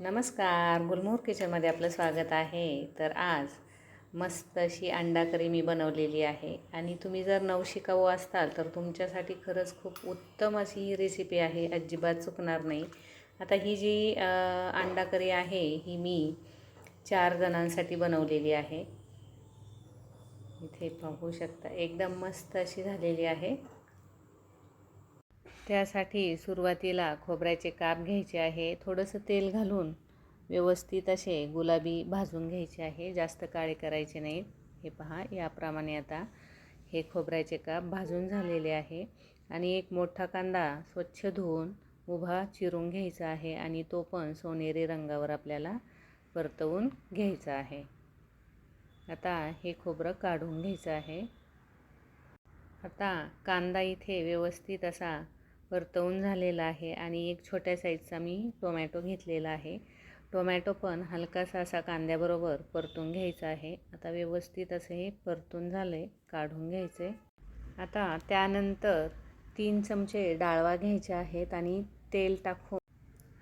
नमस्कार गुलमोहर किचनमध्ये आपलं स्वागत आहे. तर आज मस्त अशी अंडा करी मी बनवलेली आहे. आणि तुम्ही जर नवशिकाऊ असताल तर तुमच्यासाठी खरंच खूप उत्तम अशी ही रेसिपी आहे. अजिबात चुकणार नाही. आता ही जी अंडा करी आहे ही मी चार जणांसाठी बनवलेली आहे. इथे पाहू शकता एकदम मस्त अशी झालेली आहे. त्यासाठी सुरुवातीला खोबऱ्याचे काप घ्यायचे आहे थोडंसं तेल घालून व्यवस्थित असे गुलाबी भाजून घ्यायचे आहे. जास्त काळे करायचे नाहीत हे पहा याप्रमाणे आता हे खोबऱ्याचे काप भाजून झालेले आहे. आणि एक मोठा कांदा स्वच्छ धुवून उभा चिरून घ्यायचा आहे आणि तो पण सोनेरी रंगावर आपल्याला परतवून घ्यायचा आहे. आता हे खोबरं काढून घ्यायचं आहे. आता कांदा इथे व्यवस्थित असा परतवून झालेला आहे आणि एक छोट्या साईजचा मी टोमॅटो घेतलेला आहे. टोमॅटो पण हलकासा असा कांद्याबरोबर परतून घ्यायचा आहे. आता व्यवस्थित असं हे परतून झालं आहे काढून घ्यायचे. आता त्यानंतर तीन चमचे डाळवा घ्यायचे आहेत आणि तेल टाकून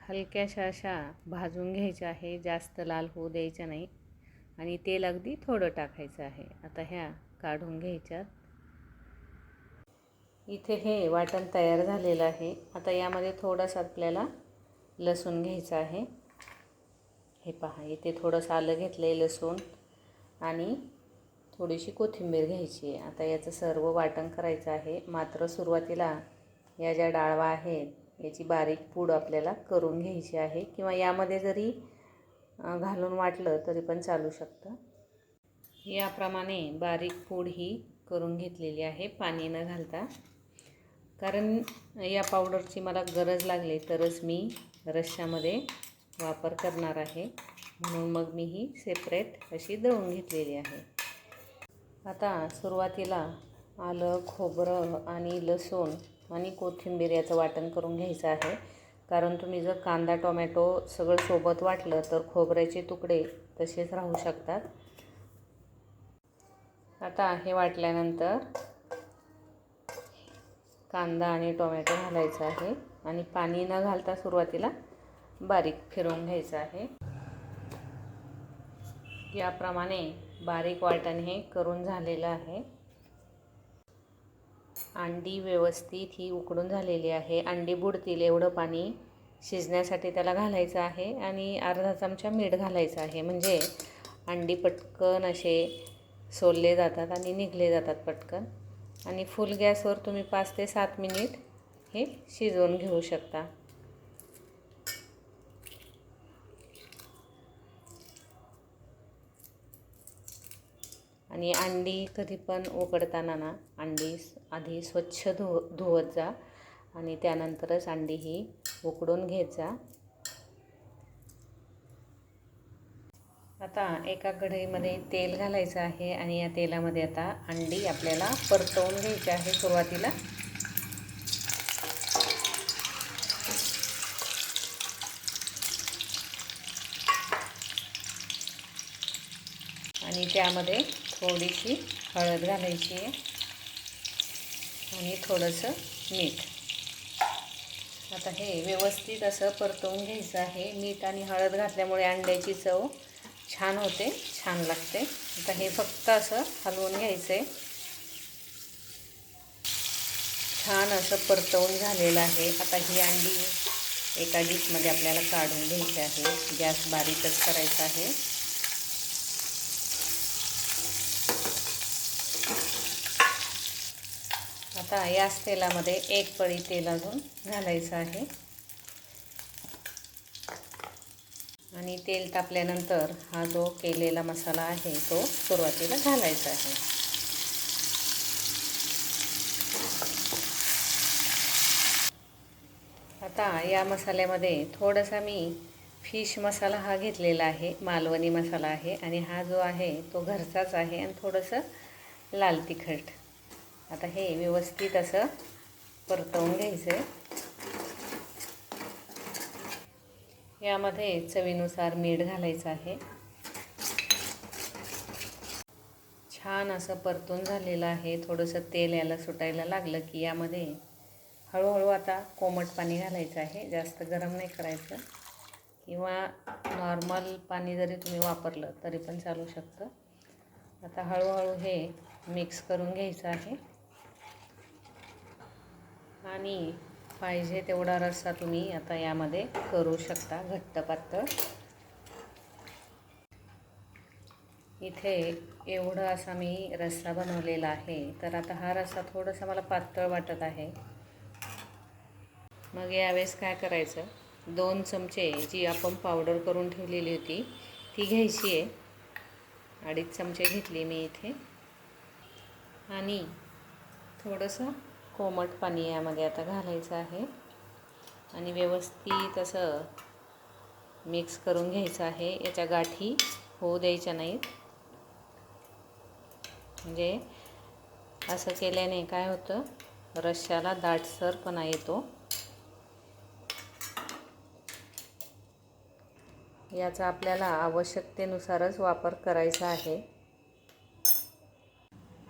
हलक्याशा अशा भाजून घ्यायच्या आहे. जास्त लाल होऊ द्यायच्या नाही आणि तेल अगदी थोडं टाकायचं आहे. आता ह्या काढून घ्यायच्यात. इथे हे वाटण तयार झालेलं आहे. आता यामध्ये थोडासा आपल्याला लसूण घ्यायचा आहे. हे पहा इथे थोडंसं आलं घेतलं आहे लसूण आणि थोडीशी कोथिंबीर घ्यायची आहे. आता याचं सर्व वाटण करायचं आहे. मात्र सुरुवातीला या ज्या डाळवा आहेत याची बारीक पूड आपल्याला करून घ्यायची आहे. किंवा यामध्ये जरी घालून वाटलं तरी पण चालू शकतं. याप्रमाणे बारीक पूड ही करून घेतलेली आहे. पाणी न घालता कारण या पावडरची मला गरज लागली तरच मी रश्श्यामध्ये वापर करणार आहे. म्हणून मग मी ही सेपरेट अशी दळून घेतलेली आहे. आता सुरुवातीला आलं खोबरं आणि लसूण आणि कोथिंबीर याचं वाटण करून घ्यायचं आहे. कारण तुम्ही जर कांदा टोमॅटो सगळं सोबत वाटलं तर खोबऱ्याचे तुकडे तसेच राहू शकतात. आता हे वाटल्यानंतर कांदा आणि टोमॅटो घालायचा आहे आणि पाणी न घालता सुरुवातीला बारीक फिरवून घ्यायचं आहे. याप्रमाणे बारीक वाटण हे करून झालेलं आहे. अंडी व्यवस्थित ही उकडून झालेली आहे. अंडी बुडतील एवढं पाणी शिजण्यासाठी त्याला घालायचं आहे आणि अर्धा चमचा मीठ घालायचं आहे. म्हणजे अंडी पटकन असे सोलले जातात आणि निघले जातात पटकन. आणि फुल गॅसवर तुम्ही पाच ते सात मिनिट हे शिजवून घेऊ शकता. आणि अंडी कधी पण उकडताना ना अंडी आधी स्वच्छ धु धुवत जा आणि त्यानंतरच अंडी ही उकडून घेत जा. आता एका कढईमध्ये तेल घालायचं आहे आणि या तेलामध्ये आता अंडी आपल्याला परतवून घ्यायची आहे सुरुवातीला. आणि त्यामध्ये थोडीशी हळद घालायची आहे आणि थोडंसं मीठ. आता हे व्यवस्थित असं परतवून घ्यायचं आहे. मीठ आणि हळद घातल्यामुळे अंड्याची चव छान होते छान लागते. आता हे फक्त असं हलवून घ्यायचं आहे छान असं परतवून झालेलं आहे. आता ही अंडी एका डिशमध्ये आपल्याला काढून घ्यायची आहे. गॅस बारीकच करायचा आहे. आता याच तेलामध्ये एक पळी तेल अजून घालायचं आहे. आणि तेल तापल्यानंतर हा जो केलेला मसाला आहे तो सुरुवातीला घालायचा आहे. आता या मसाल्यामध्ये थोडासा मी फिश मसाला हा घेतलेला आहे मालवणी मसाला आहे आणि हा जो आहे तो घरचाच आहे आणि थोडंसं लाल तिखट. आता हे व्यवस्थित असं परतवून घ्यायचं आहे यामध्ये चवीनुसार मीठ घालायचं आहे. छान असं परतून झालेलं आहे. थोडंसं तेल याला सुटायला लागलं की यामध्ये हळूहळू आता कोमट पाणी घालायचं आहे. जास्त गरम नाही करायचं. किंवा नॉर्मल पाणी जरी तुम्ही वापरलं तरी पण चालू शकतं. आता हळूहळू हे मिक्स करून घ्यायचं आहे. आणि पाहिजे तेवढा रस्सा तुम्ही आता यामध्ये करू शकता घट्ट पातळ इथे एवढं असा मी रस्सा बनवलेला आहे. तर आता हा रस्सा थोडासा मला पातळ वाटत आहे. मग यावेळेस काय करायचं? दोन चमचे जी आपण पावडर करून ठेवलेली होती ती घ्यायची आहे. अडीच चमचे घेतली मी इथे. आणि थोडंसं कोमट पाणी यामध्ये आता घालायचं आहे. आणि व्यवस्थित असं मिक्स करून घ्यायचं आहे. याच्या गाठी होऊ द्यायच्या नाहीत. म्हणजे असं केल्याने काय होतं? रश्श्याला दाटसरपणा येतो. याचा आपल्याला आवश्यकतेनुसारच वापर करायचा आहे.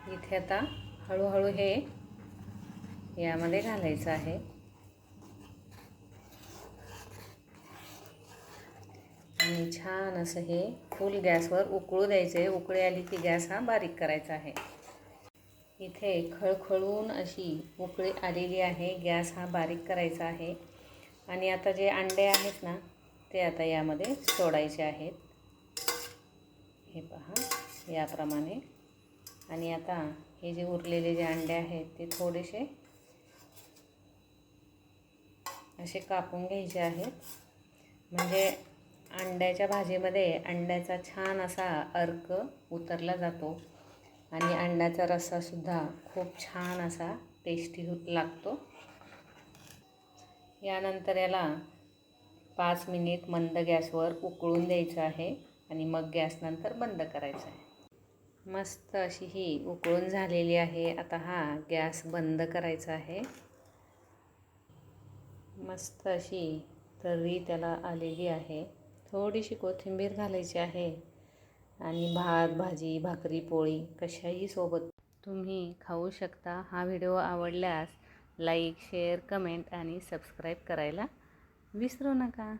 इथे आता हळूहळू हे यामध्ये घालायचं आहे. आणि छान असं हे फुल गॅसवर उकळू द्यायचं आहे. उकळी आली की गॅस हा बारीक करायचा आहे. इथे खळखळून अशी उकळी आलेली आहे. गॅस हा बारीक करायचा आहे. आणि आता जे अंडे आहेत ना ते आता यामध्ये सोडायचे आहेत. हे पहा याप्रमाणे. आणि आता हे जे उरलेले जे अंडे आहेत ते थोडेसे असे कापून घ्यायचे आहेत. म्हणजे अंड्याच्या भाजीमध्ये अंड्याचा छान असा अर्क उतरला जातो आणि अंड्याचा रस्सासुद्धा खूप छान असा टेस्टी लागतो. यानंतर याला पाच मिनिट मंद गॅसवर उकळून द्यायचं आहे आणि मग गॅस नंतर बंद करायचं आहे. मस्त अशी ही उकळून झालेली आहे. आता हा गॅस बंद करायचा आहे. मस्त अशी तर्री त्याला आलेली आहे. थोडीशी कोथिंबीर घालायची आहे आणि भात भाजी भाकरी पोळी कशाही सोबत तुम्ही खाऊ शकता. हा व्हिडिओ आवडल्यास लाईक शेअर कमेंट आणि सबस्क्राईब करायला विसरू नका.